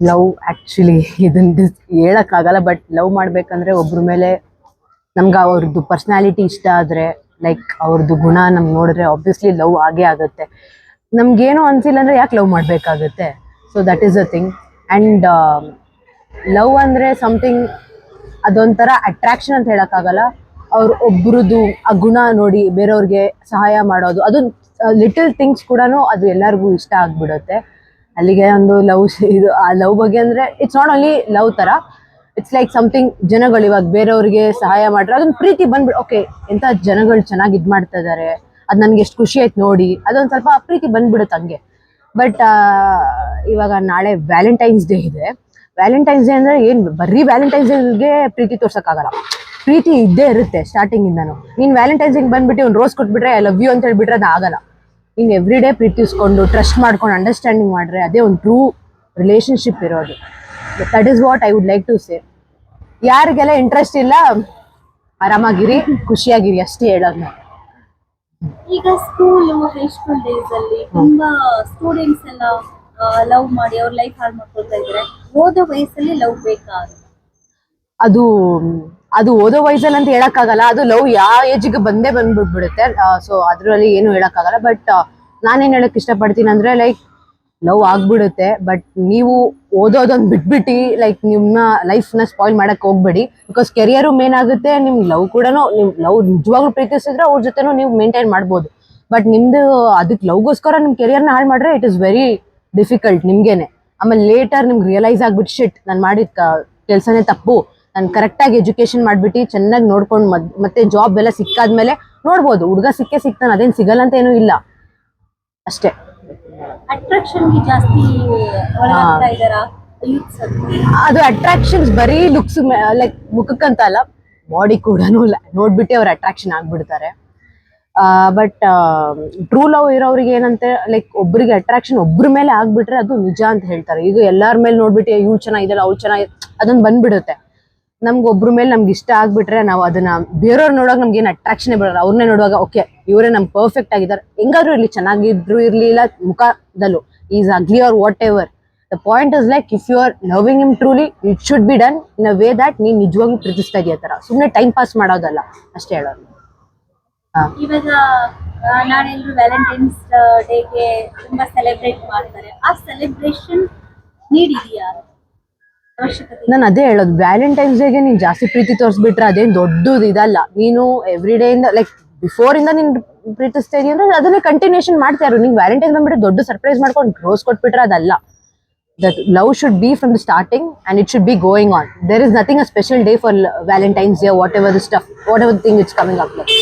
Love actually ಇದನ್ನ ಹೇಳಕ್ಕಾಗಲ್ಲ but love ಮಾಡ್ಬೇಕಂದ್ರೆ ಒಬ್ರ ಮೇಲೆ ನಮ್ಗೆ ಅವ್ರದ್ದು ಪರ್ಸ್ನಾಲಿಟಿ ಇಷ್ಟ ಆದ್ರೆ ಲೈಕ್ ಅವ್ರದ್ದು ಗುಣ ನಮ್ಗೆ ನೋಡಿದ್ರೆ ಆಬ್ವಿಯಸ್ಲಿ ಲವ್ ಆಗೇ ಆಗುತ್ತೆ. ನಮ್ಗೇನು ಅನ್ಸಿಲ್ಲ ಅಂದ್ರೆ ಯಾಕೆ ಲವ್ ಮಾಡ್ಬೇಕಾಗುತ್ತೆ? So that is a thing and love ಅಂದ್ರೆ ಸಮಥಿಂಗ್ ಅದೊಂಥರ ಅಟ್ರಾಕ್ಷನ್ ಅಂತ ಹೇಳೋಕ್ಕಾಗಲ್ಲ. ಅವ್ರ ಒಬ್ರದ್ದು ಆ ಗುಣ ನೋಡಿ ಬೇರೆಯವ್ರಿಗೆ ಸಹಾಯ ಮಾಡೋದು ಅದು ಲಿಟಲ್ ಥಿಂಗ್ಸ್ ಕೂಡ ಅದು ಎಲ್ಲರಿಗೂ ಇಷ್ಟ ಆಗ್ಬಿಡುತ್ತೆ. ಅಲ್ಲಿಗೆ ಒಂದು ಲವ್ ಇದು, ಆ ಲವ್ ಬಗ್ಗೆ ಅಂದ್ರೆ ಇಟ್ಸ್ ನಾಟ್ ಓನ್ಲಿ ಲವ್ ತರ ಇಟ್ಸ್ ಲೈಕ್ ಸಮಥಿಂಗ್ ಜನಗಳು ಇವಾಗ ಬೇರೆಯವ್ರಿಗೆ ಸಹಾಯ ಮಾಡ್ರೆ, ಅದೊಂದು ಪ್ರೀತಿ ಬಂದ್ಬಿಡು ಓಕೆ ಎಂತ ಜನಗಳು ಚೆನ್ನಾಗಿ ಇದ್ ಮಾಡ್ತಾ ಇದಾರೆ, ಅದ್ ನನ್ಗೆ ಎಷ್ಟು ಖುಷಿ ಆಯ್ತು ನೋಡಿ, ಅದೊಂದ್ ಸ್ವಲ್ಪ ಪ್ರೀತಿ ಬಂದ್ಬಿಡುತ್ತೆ ಹಂಗೆ. ಬಟ್ ಇವಾಗ ನಾಳೆ ವ್ಯಾಲೆಂಟೈನ್ಸ್ ಡೇ ಇದೆ ವ್ಯಾಲೆಂಟೈನ್ಸ್ ಡೇ ಅಂದ್ರೆ ಏನ್ ಬರೀ ವ್ಯಾಲೆಂಟೈನ್ಸ್ ಡೇಗೆ ಪ್ರೀತಿ ತೋರ್ಸೋಕ್ಕಾಗಲ್ಲ. ಪ್ರೀತಿ ಇದ್ದೇ ಇರುತ್ತೆ ಸ್ಟಾರ್ಟಿಂಗ್ ನೀನ್ ವ್ಯಾಲೆಂಟೈನ್ಸ್ ಡೇ ಬಂದ್ಬಿಟ್ಟು ಒಂದು ರೋಸ್ ಕೊಟ್ಬಿಟ್ರೆ ಐ ಲವ್ ಯು ಅಂತ ಹೇಳ್ಬಿಟ್ರೆ ಅದು ಆಗಲ್ಲ. ನೀನ್ ಎವ್ರಿ ಡೇ ಪ್ರೀತಿಸ್ಕೊಂಡು ಟ್ರಸ್ಟ್ ಮಾಡ್ಕೊಂಡು ಅಂಡರ್ಸ್ಟ್ಯಾಂಡಿಂಗ್ ಮಾಡ್ರೆ ಅದೇ ಒಂದು ಟ್ರೂ ರಿಲೇಶನ್ಶಿಪ್ ಇರೋದು. That is what I would like to say ಯಾರಿಗೆಲ್ಲ ಇಂಟ್ರೆಸ್ಟ್ ಇಲ್ಲ ಆರಾಮಾಗಿರಿ ಖುಷಿಯಾಗಿರಿ ಅಷ್ಟೇ ಹೇಳೋದು ನಾನು. ಈಗ ಸ್ಕೂಲ್ ಹೈಸ್ಕೂಲ್ ಡೇಸ್ ಅಲ್ಲಿ ತುಂಬಾ ಸ್ಟೂಡೆಂಟ್ಸ್ ಎಲ್ಲ ಲವ್ ಮಾಡಿ ಅವ್ರ ಲೈಫ್ ಹಾಳು ಮಾಡ್ಕೊಳ್ತಾ ಇದ್ರೆ ಓದೋ ವಯಸ್ಸಲ್ಲಿ ಲವ್ ಬೇಕಾ ಅದು ಅದು ಓದೋ ವಯಸ್ಸಲ್ಲಿ ಅಂತ ಹೇಳಕ್ಕಾಗಲ್ಲ, ಅದು ಲವ್ ಯಾವ ಏಜ್ಗೆ ಬಂದೇ ಬಂದ್ಬಿಟ್ಬಿಡುತ್ತೆ. ಸೊ ಅದರಲ್ಲಿ ಏನು ಹೇಳಕ್ಕಾಗಲ್ಲ ಬಟ್ ನಾನೇನ್ ಹೇಳಕ್ ಇಷ್ಟಪಡ್ತೀನಿ ಅಂದ್ರೆ ಲೈಕ್ ಲವ್ ಆಗ್ಬಿಡುತ್ತೆ ಬಟ್ ನೀವು ಓದೋದೊಂದು ಬಿಟ್ಬಿಟ್ಟು ಲೈಕ್ ನಿಮ್ಮ ಲೈಫ್ನ ಸ್ಪಾಯ್ಲ್ ಮಾಡಕ್ ಹೋಗ್ಬೇಡಿ. ಬಿಕಾಸ್ ಕೆರಿಯರು ಮೇನ್ ಆಗುತ್ತೆ ನಿಮ್ ಲವ್ ಕೂಡ ನಿಮ್, ಲವ್ ನಿಜವಾಗ್ಲೂ ಪ್ರೀತಿಸಿದ್ರೆ ಅವ್ರ ಜೊತೆನೂ ನೀವು ಮೇಂಟೈನ್ ಮಾಡ್ಬೋದು. ಬಟ್ ನಿಮ್ದು ಅದಕ್ಕೆ ಲವ್ಗೋಸ್ಕರ ನಿಮ್ ಕೆರಿಯರ್ನ ಹಾಳು ಮಾಡ್ರೆ ಇಟ್ ಇಸ್ ವೆರಿ ಡಿಫಿಕಲ್ಟ್ ನಿಮ್ಗೇನೆ. ಆಮೇಲೆ ಲೇಟರ್ ನಿಮ್ಗೆ ರಿಯಲೈಸ್ ಆಗ್ಬಿಟ್ಟು ಶಿಟ್ ನಾನು ಮಾಡಿದ ಕೆಲಸನೇ ತಪ್ಪು. ನಾನು ಕರೆಕ್ಟಾಗಿ ಎಜುಕೇಶನ್ ಮಾಡ್ಬಿಟ್ಟು ಚೆನ್ನಾಗಿ ನೋಡ್ಕೊಂಡು ಮದ್ ಮತ್ತೆ ಜಾಬ್ ಎಲ್ಲ ಸಿಕ್ಕಾದ್ಮೇಲೆ ನೋಡ್ಬೋದು. ಹುಡುಗ ಸಿಕ್ಕೇ ಸಿಗ್ತಾನೆ ಅದೇನು ಸಿಗಲ್ಲ ಅಂತ ಏನೂ ಇಲ್ಲ. ಅಷ್ಟೇ. ಜಾಸ್ತಿ ಒಳಗಾಗ್ತಾ ಅದು ಅಟ್ರಾಕ್ಷನ್ಸ್ ಬರೀ ಲುಕ್ಸ್ ಲೈಕ್ ಮುಖಕ್ಕಂತ ಅಲ್ಲ ಬಾಡಿ ಕೂಡ ನೋಡ್ಬಿಟ್ಟು ಅವ್ರು ಅಟ್ರಾಕ್ಷನ್ ಆಗ್ಬಿಡ್ತಾರೆ. ಬಟ್ ಟ್ರೂ ಲವ್ ಇರೋರಿಗೆ ಏನಂತೆ ಲೈಕ್ ಒಬ್ರಿಗೆ ಅಟ್ರಾಕ್ಷನ್ ಒಬ್ರ ಮೇಲೆ ಆಗ್ಬಿಟ್ರೆ ಅದು ನಿಜ ಅಂತ ಹೇಳ್ತಾರೆ. ಈಗ ಎಲ್ಲರ ಮೇಲೆ ನೋಡ್ಬಿಟ್ಟು ಇವ್ಳು ಚೆನ್ನಾಗಿದೆ ಅವ್ಳು ಚೆನ್ನಾಗಿ ಅದೊಂದು ಬಂದ್ಬಿಡುತ್ತೆ. ನಮ್ಗೆ ಒಬ್ರ ಮೇಲೆ ನಮ್ಗೆ ಇಷ್ಟ ಆಗ್ಬಿಟ್ರೆ ನಾವು ಅದನ್ನ ಬೇರೆಯವ್ರು ನೋಡುವಾಗ ನಮ್ಗೆ ಏನು ಅಟ್ರಾಕ್ಷನ್ ಬರಲ್ಲ. ಅವ್ರನ್ನೇ ನೋಡುವಾಗ ಓಕೆ ಇವರೇ ನಮ್ಗೆ ಪರ್ಫೆಕ್ಟ್ ಆಗಿದ್ದಾರೆ. ಹೆಂಗಾದ್ರೂ ಇರ್ಲಿ, ಚೆನ್ನಾಗಿದ್ರು ಇರ್ಲಿಲ್ಲ, ಮುಖದಲ್ಲೂ is ugly or whatever the point is like if you are loving him truly it should be done in a way that ನೀನ್ ನಿಜವಾಗ್ಲೂ ಪ್ರೀತಿಸ್ತಾ ಇದೆಯಾ ತರ ಸುಮ್ಮನೆ ಟೈಮ್ ಪಾಸ್ ಮಾಡೋದಲ್ಲ, ಅಷ್ಟೇ ಹೇಳೋದು. ವ್ಯಾಲೆಂಟೈನ್ಸ್ ಡೇಗೆ ತುಂಬಾ ಸೆಲೆಬ್ರೇಟ್ ಮಾಡ್ತಾರೆ. ಆ ಸೆಲೆಬ್ರೇಷನ್ ನೀಡಿದೆಯಾ? ನಾನು ಅದೇ ಹೇಳೋದು ವ್ಯಾಲೆಂಟೈನ್ಸ್ ಡೇಗೆ ನೀನು ಜಾಸ್ತಿ ಪ್ರೀತಿ ತೋರಿಸ್ಬಿಟ್ರೆ ಅದೇನು ದೊಡ್ಡದು ಇದಲ್ಲ. ನೀನು ಎವ್ರಿ ಡೇ ಇಂದ ಲೈಕ್ ಬಿಫೋರ್ ಇಂದ ನೀನು ಪ್ರೀತಿಸ್ತಾ ಇದೀಯ ಅಂದ್ರೆ ಅದನ್ನೇ ಕಂಟಿನ್ಯೂಷನ್ ಮಾಡ್ತಾ ಇರು. ನೀನ್ ವ್ಯಾಲೆಂಟೈನ್ಸ್ ಬಂದ್ಬಿಟ್ಟು ದೊಡ್ಡ ಸರ್ಪ್ರೈಸ್ ಮಾಡ್ಕೊಂಡು ರೋಸ್ ಕೊಟ್ಬಿಟ್ರೆ ಅದಲ್ಲ. That love should be from the starting and it should be going on there is nothing a special day for Valentine's Day whatever the stuff whatever thing it's coming up like